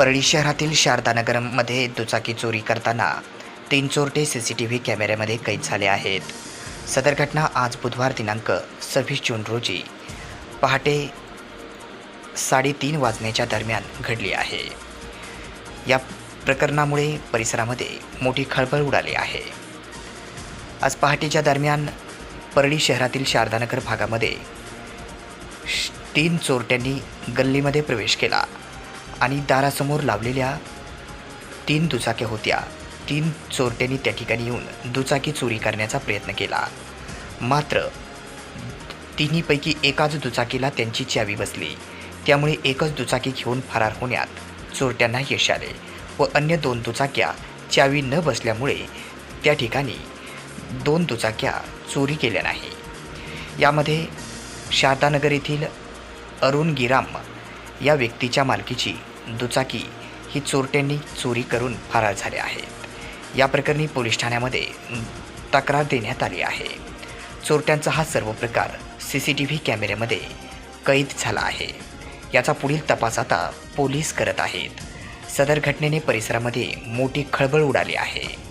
परळी शहरातील शारदानगरमध्ये दुचाकी चोरी करताना तीन चोरटे सी सी टी व्ही कॅमेऱ्यामध्ये कैद झाले आहेत. सदर घटना आज बुधवार दिनांक सव्वीस जून रोजी पहाटे साडेतीन वाजण्याच्या दरम्यान घडली आहे. या प्रकरणामुळे परिसरामध्ये मोठी खळबळ उडाली आहे. आज पहाटेच्या दरम्यान परळी शहरातील शारदानगर भागामध्ये श- तीन चोरट्यांनी गल्लीमध्ये प्रवेश केला. आणि दारासमोर लावलेल्या तीन दुचाक्या होत्या. तीन चोरट्यांनी त्या ठिकाणी येऊन दुचाकी चोरी करण्याचा प्रयत्न केला. मात्र तिन्हीपैकी एकाच दुचाकीला त्यांची चावी बसली. त्यामुळे एकच दुचाकी घेऊन फरार होण्यात चोरट्यांना यश आले व अन्य दोन दुचाक्या चावी न बसल्यामुळे त्या ठिकाणी दोन दुचाक्या चोरी केल्या नाही. यामध्ये शारदानगर येथील अरुण गिराम या व्यक्तीच्या मालकीची दुचाकी ही चोरट्यांनी चोरी करून फरार झाले आहेत. या प्रकरणी पोलीस ठाण्यामध्ये तक्रार देण्यात आली आहे. चोरट्यांचा हा सर्व प्रकार सी सी टी व्ही कॅमेऱ्यामध्ये कैद झाला आहे. याचा पुढील तपास आता पोलीस करत आहेत. सदर घटनेने परिसरामध्ये मोठी खळबळ उडाली आहे.